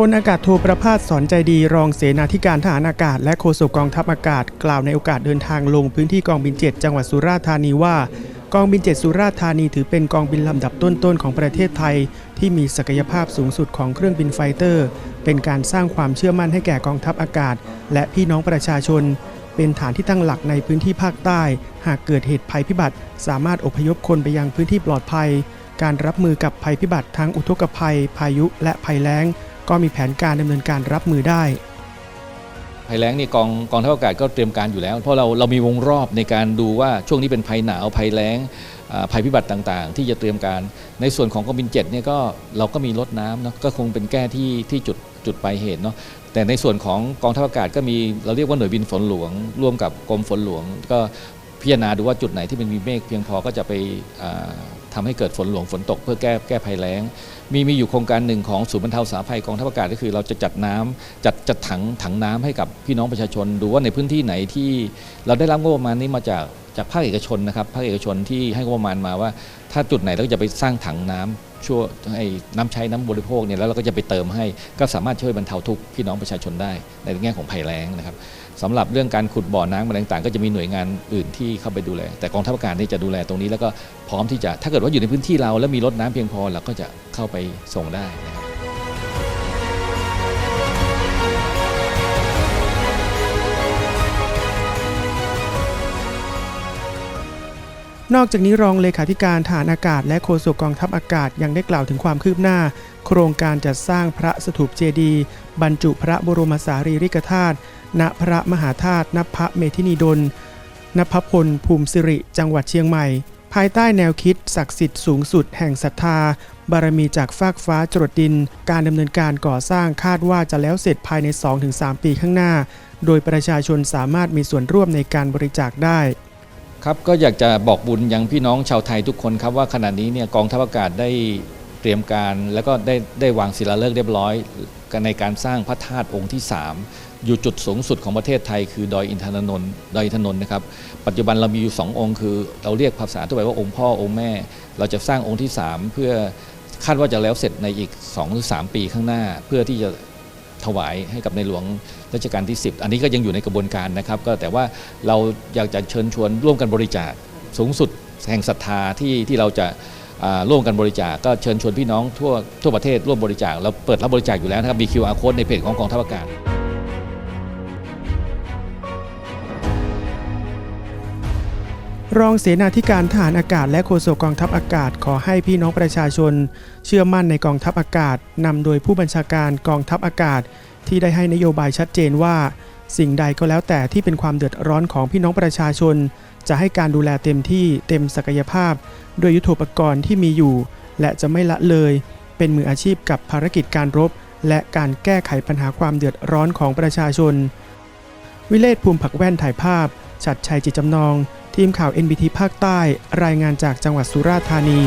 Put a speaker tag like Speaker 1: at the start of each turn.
Speaker 1: พลอากาศโทประภาสสอนใจดีรองเสนาธิการทหารอากาศ และโฆษกกองทัพอากาศ กล่าวในโอกาสเดินทางลงพื้นที่กองบิน7จังหวัดสุราษฎร์ธานีว่า กองบิน7สุราษฎร์ธานีถือเป็นกองบินลำดับต้นๆของประเทศไทย ที่มีศักยภาพสูงสุดของเครื่องบินไฟเตอร์ เป็นการสร้างความเชื่อมั่นให้แก่กองทัพอากาศ และพี่น้องประชาชน เป็นฐานที่ตั้งหลักในพื้นที่ภาคใต้ หากเกิดเหตุภัยพิบัติ สามารถอพยพคนไปยังพื้นที่ปลอดภัย การรับมือกับภัยพิบัติทั้งอุทกภัย พายุ และภัยแล้ง ก็มีแผนการดำเนินการรับมือได้
Speaker 2: ภัยแล้งนี่กองกองทัพอากาศก็เตรียมการอยู่แล้ว เพราะเราเรามีวงรอบในการดูว่าช่วงนี้เป็นภัยหนาวภัยแล้งภัยพิบัติต่างๆ ที่จะเตรียมการในส่วนของกองบินเจ็ดเนี่ยก็เราก็มีรถน้ำเนาะก็คงเป็นแก้ที่ที่จุดจุดปลายเหตุเนาะแต่ในส่วนของกองทัพอากาศก็มีเราเรียกว่าหน่วยบินฝนหลวง ร่วมกับกรมฝนหลวง ก็พิจารณาดูว่าจุดไหนที่มันมีเมฆเพียงพอก็จะไป ทำทำให้เกิดฝนหลวงฝนตกเพื่อแก้แก้ภัยแล้ง มีมีอยู่โครงการหนึ่งของศูนย์บรรเทาสาธารณภัยกองทัพอากาศก็คือ เราจะจัดน้ำจัดจัดถังถังน้ำให้กับพี่น้องประชาชน ดูว่าในพื้นที่ไหนที่เราได้รับงบประมาณนี้มาจาก จากภาคเอกชนนะครับภาคเอกชนที่ให้งบประมาณมาว่า ถ้าจุดไหนเราจะไปสร้างถังน้ำช่วยให้น้ำใช้น้ำบริโภคเนี่ยแล้วเราก็จะไปเติมให้ก็สามารถช่วยบรรเทาทุกข์พี่น้องประชาชนได้ ในแง่ของภัยแล้งนะครับสำหรับเรื่องการขุดบ่อน้ำอะไรต่างๆ ก็จะมีหน่วยงานอื่นที่เข้าไปดูแล แต่กองทัพอากาศนี่จะดูแลตรงนี้แล้วก็พร้อมที่จะถ้าเกิดว่าอยู่ในพื้นที่เรา แล้วมีรถน้ำเพียงพอเราก็จะเข้าไปส่งได้ น
Speaker 1: อกจากนี้รองเลขาธิการฐานอากาศและโฆษกกองทัพอากาศยังได้กล่าวถึงความคืบหน้า โครงการจัดสร้างพระสถูปเจดีย์บรรจุพระบรมสารีริกธาตุณพระมหาธาตุนพเมธินีดลนภพล ภูมิสิริ จังหวัดเชียงใหม่ ภายใต้แนวคิดศักดิ์สิทธิ์สูงสุดแห่งศรัทธา บารมีจากฟากฟ้าจรดดิน การดำเนินการก่อสร้างคาดว่าจะแล้วเสร็จภายใน 2-3 ปีข้างหน้า โดยประชาชนสามารถมีส่วนร่วมในการบริจาคได้
Speaker 2: ครับก็อยากจะบอกบุญยังพี่น้องชาวไทยทุกคนครับว่าขณะนี้เนี่ยกองทัพอากาศได้เตรียมการ แล้วก็ได้ได้วางศิลาฤกษ์เรียบร้อยกันในการสร้างพระธาตุองค์ที่ 3 อยู่จุดสูงสุดของประเทศไทยคือดอยอินทนนท์ดอยอินทนนท์นะครับปัจจุบันเรามีอยู่ 2 องค์คือ เราเรียกภาษาทั่วไปว่าองค์พ่อองค์แม่ เราจะสร้างองค์ที่ 3 เพื่อคาดว่าจะแล้วเสร็จในอีก2หรือ3ปีข้างหน้า เพื่อที่จะ ถวายให้กับในหลวงรัชกาลที่ 10 อันนี้ก็ยังอยู่ในกระบวนการนะครับ ก็แต่ว่าเราอยากจะเชิญชวนร่วมกันบริจาคสูงสุดแห่งศรัทธาที่ที่เราจะร่วมกันบริจาคก็เชิญชวนพี่น้องทั่วทั่วประเทศร่วมบริจาคเราเปิดรับบริจาคอยู่แล้วนะครับมี QR code ในเพจของกองทัพอากาศ
Speaker 1: รองเสนาธิการทหารอากาศและโฆษกกองทัพอากาศขอให้พี่น้องประชาชน เชื่อมั่นในกองทัพอากาศนำโดยผู้บัญชาการกองทัพอากาศ ที่ได้ให้นโยบายชัดเจนว่า สิ่งใดก็แล้วแต่ที่เป็นความเดือดร้อนของพี่น้องประชาชน จะให้การดูแลเต็มที่เต็มศักยภาพโดยยุทโธปกรณ์ที่มีอยู่ และจะไม่ละเลย เป็นมืออาชีพกับภารกิจการรบ และการแก้ไขปัญหาความเดือดร้อนของประชาชน วิเลศภูมิผักแว่นถ่ายภาพชัดชัยจิตจำนอง ทีมข่าว NBT ภาคใต้ รายงานจากจังหวัดสุราษฎร์ธานี